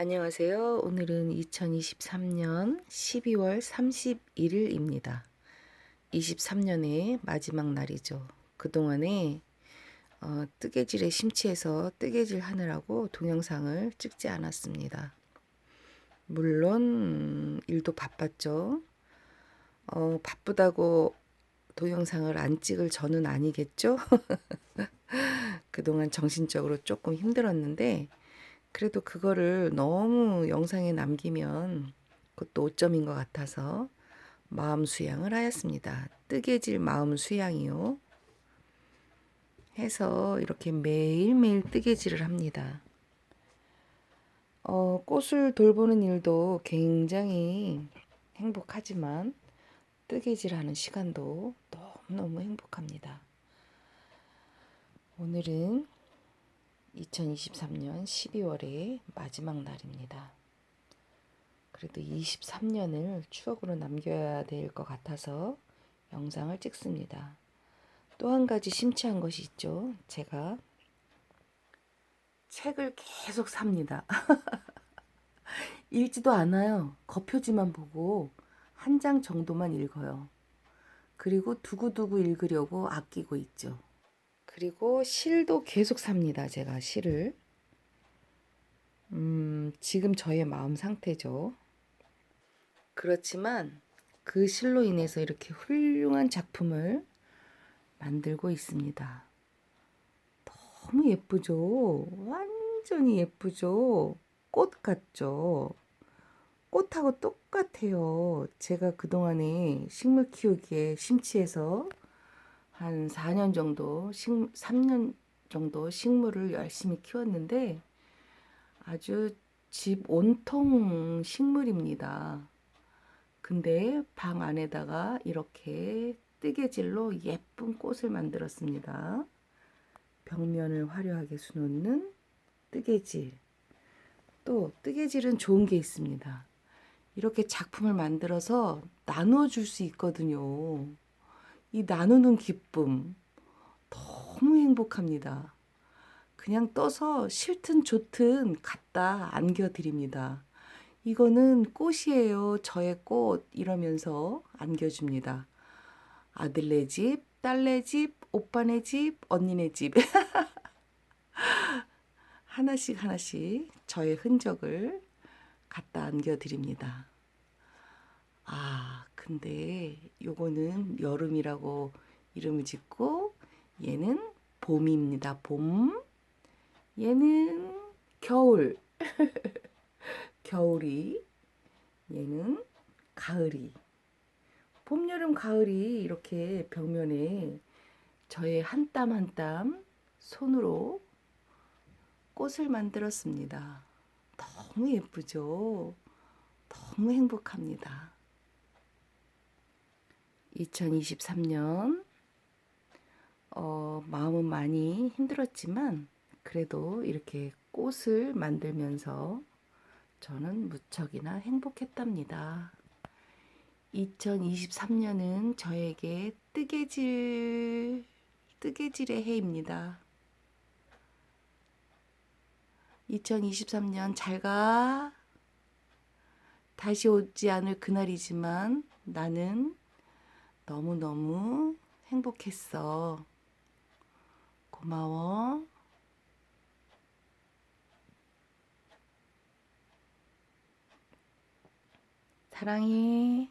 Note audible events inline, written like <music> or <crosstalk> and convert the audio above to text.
안녕하세요. 오늘은 2023년 12월 31일입니다. 23년의 마지막 날이죠. 그동안에 어, 뜨개질에 심취해서 뜨개질 하느라고 동영상을 찍지 않았습니다. 물론 음, 일도 바빴죠. 어, 바쁘다고 동영상을 안 찍을 저는 아니겠죠? <laughs> 그동안 정신적으로 조금 힘들었는데 그래도 그거를 너무 영상에 남기면 그것도 오점인 것 같아서 마음 수양을 하였습니다. 뜨개질 마음 수양이요. 해서 이렇게 매일매일 뜨개질을 합니다. 어, 꽃을 돌보는 일도 굉장히 행복하지만 뜨개질 하는 시간도 너무너무 행복합니다. 오늘은 2023년 12월의 마지막 날입니다. 그래도 23년을 추억으로 남겨야 될 것 같아서 영상을 찍습니다. 또 한 가지 심취한 것이 있죠. 제가 책을 계속 삽니다. <laughs> 읽지도 않아요. 겉표지만 보고 한 장 정도만 읽어요. 그리고 두고두고 읽으려고 아끼고 있죠. 그리고 실도 계속 삽니다. 제가 실을. 음, 지금 저의 마음 상태죠. 그렇지만 그 실로 인해서 이렇게 훌륭한 작품을 만들고 있습니다. 너무 예쁘죠? 완전히 예쁘죠? 꽃 같죠? 꽃하고 똑같아요. 제가 그동안에 식물 키우기에 심취해서 한 4년 정도, 식, 3년 정도 식물을 열심히 키웠는데 아주 집 온통 식물입니다. 근데 방 안에다가 이렇게 뜨개질로 예쁜 꽃을 만들었습니다. 벽면을 화려하게 수놓는 뜨개질. 또 뜨개질은 좋은 게 있습니다. 이렇게 작품을 만들어서 나눠줄 수 있거든요. 이 나누는 기쁨 너무 행복합니다. 그냥 떠서 싫든 좋든 갖다 안겨드립니다. 이거는 꽃이에요. 저의 꽃. 이러면서 안겨줍니다. 아들네 집, 딸네 집, 오빠네 집, 언니네 집. <laughs> 하나씩 하나씩 저의 흔적을 갖다 안겨드립니다. 아, 근데 요거는 여름이라고 이름을 짓고 얘는 봄입니다. 봄. 얘는 겨울. <laughs> 겨울이. 얘는 가을이. 봄, 여름, 가을이 이렇게 벽면에 저의 한 땀 한 땀 손으로 꽃을 만들었습니다. 너무 예쁘죠? 너무 행복합니다. 2023년 어, 마음은 많이 힘들었지만 그래도 이렇게 꽃을 만들면서 저는 무척이나 행복했답니다. 2023년은 저에게 뜨개질 뜨개질의 해입니다. 2023년 잘 가. 다시 오지 않을 그날이지만 나는 너무너무 행복했어. 고마워. 사랑해.